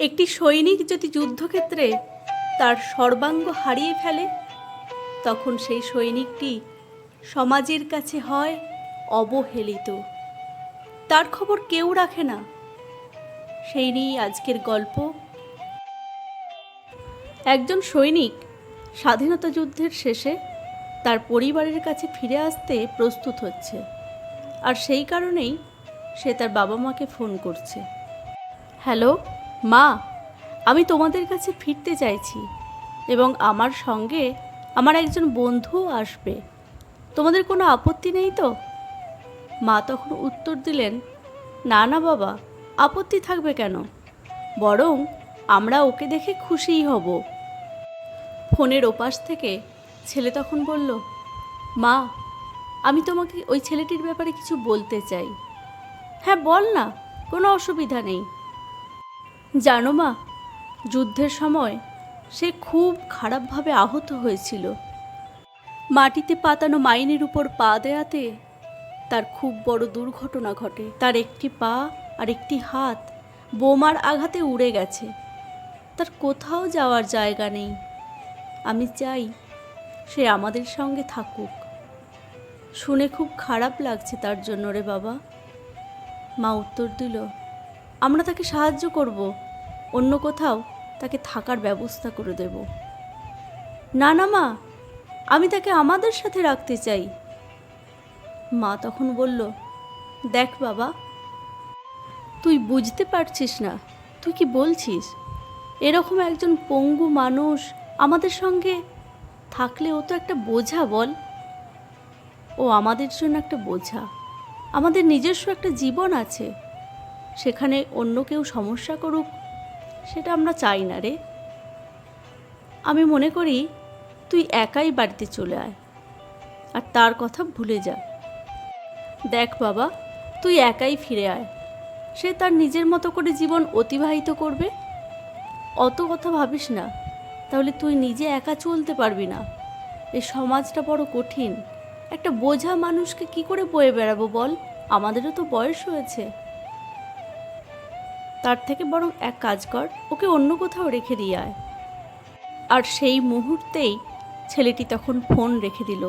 একটি সৈনিক যদি যুদ্ধক্ষেত্রে তার সর্বাঙ্গ হারিয়ে ফেলে, তখন সেই সৈনিকটি সমাজের কাছে হয় অবহেলিত। তার খবর কেউ রাখে না। সেই নিয়েই আজকের গল্প। একজন সৈনিক স্বাধীনতা যুদ্ধের শেষে তার পরিবারের কাছে ফিরে আসতে প্রস্তুত হচ্ছে আর সেই কারণেই সে তার বাবা মাকে ফোন করছে। হ্যালো? মা, আমি তোমাদের কাছে ফিরতে চাইছি এবং আমার সঙ্গে আমার একজন বন্ধুও আসবে। তোমাদের কোনো আপত্তি নেই তো? মা তখন উত্তর দিলেন, না না বাবা, আপত্তি থাকবে কেন? বরং আমরা ওকে দেখে খুশিই হব। ফোনের ওপাশ থেকে ছেলে তখন বলল, মা, আমি তোমাকে ওই ছেলেটির ব্যাপারে কিছু বলতে চাই। হ্যাঁ বল না, কোনো অসুবিধা নেই। জানো মা, যুদ্ধের সময় সে খুব খারাপভাবে আহত হয়েছিল। মাটিতে পাতানো মাইনের উপর পা দেয়াতে তার খুব বড় দুর্ঘটনা ঘটে। তার একটি পা আর একটি হাত বোমার আঘাতে উড়ে গেছে। তার কোথাও যাওয়ার জায়গা নেই। আমি চাই সে আমাদের সঙ্গে থাকুক। শুনে খুব খারাপ লাগছে তার জন্য রে বাবা। মা উত্তর দিল, আমরা তাকে সাহায্য করব। অন্য কোথাও তাকে থাকার ব্যবস্থা করে দেব। না না, মা, আমি তাকে আমাদের সাথে রাখতে চাই। মা তখন বলল, দেখ বাবা, তুই বুঝতে পারছিস না, তুই কি বলছিস? এরকম একজন পঙ্গু মানুষ আমাদের সঙ্গে থাকলে ও তো একটা বোঝা, বল। ও আমাদের জন্য একটা বোঝা। আমাদের নিজস্ব একটা জীবন আছে। সেখানে অন্য কেউ সমস্যা করুক সেটা আমরা চাই না রে। আমি মনে করি তুই একাই বাড়িতে চলে আয়, আর তার কথা ভুলে যা। দেখ বাবা, তুই একাই ফিরে আয়। সে তার নিজের মতো করে জীবন অতিবাহিত করবে? অত কথা ভাবিস না, তাহলে তুই নিজে একা চলতে পারবি না। এই সমাজটা বড় কঠিন। একটা বোঝা মানুষকে কি করে বয়ে বেড়াবো বল? আমাদেরও তো বয়স হয়েছে। তার থেকে বরং এক কাজ কর, ওকে অন্য কোথাও রেখে দিয়ে আয়। আর সেই মুহূর্তেই ছেলেটি তখন ফোন রেখে দিল।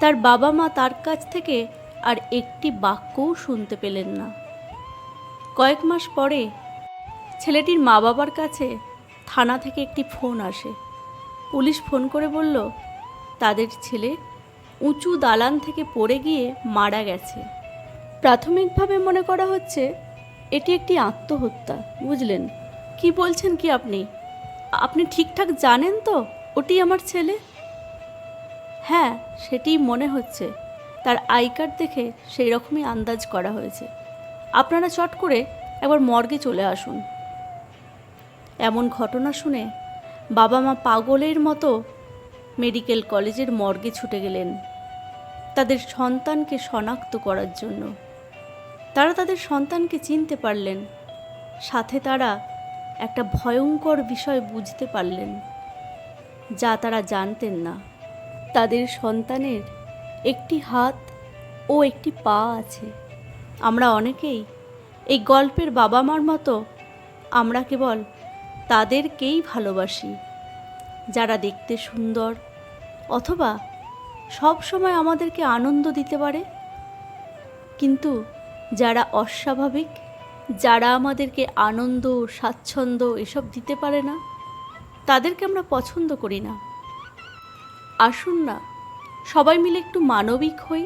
তার বাবা মা তার কাছ থেকে আর একটি বাক্যও শুনতে পেলেন না। কয়েক মাস পরে ছেলেটির মা বাবার কাছে থানা থেকে একটি ফোন আসে। পুলিশ ফোন করে বলল, তাদের ছেলে উঁচু দালান থেকে পড়ে গিয়ে মারা গেছে। প্রাথমিকভাবে মনে করা হচ্ছে এটি একটি আত্মহত্যা, বুঝলেন? কি বলছেন কি আপনি? আপনি ঠিকঠাক জানেন তো, ওটি আমার ছেলে? হ্যাঁ সেটিই মনে হচ্ছে। তার আই কার্ড দেখে সেই রকমই আন্দাজ করা হয়েছে। আপনারা চট করে একবার মর্গে চলে আসুন। এমন ঘটনা শুনে বাবা মা পাগলের মতো মেডিকেল কলেজের মর্গে ছুটে গেলেন। তাদের সন্তানকে শনাক্ত করার জন্য। তারা তাদের সন্তানকে চিনতে পারলেন। সাথে তারা একটা ভয়ঙ্কর বিষয় বুঝতে পারলেন, যা তারা জানতেন না। তাদের সন্তানের একটি হাত ও একটি পা আছে। আমরা অনেকেই এই গল্পের বাবা মার মতো আমরা কেবল তাদেরকেই ভালোবাসি, যারা দেখতে সুন্দর অথবা সব সময় আমাদেরকে আনন্দ দিতে পারে। কিন্তু যারা অস্বাভাবিক, যারা আমাদেরকে আনন্দ, স্বাচ্ছন্দ্য এসব দিতে পারে না, তাদেরকে আমরা পছন্দ করি না। আসুন না, সবাই মিলে একটু মানবিক হই।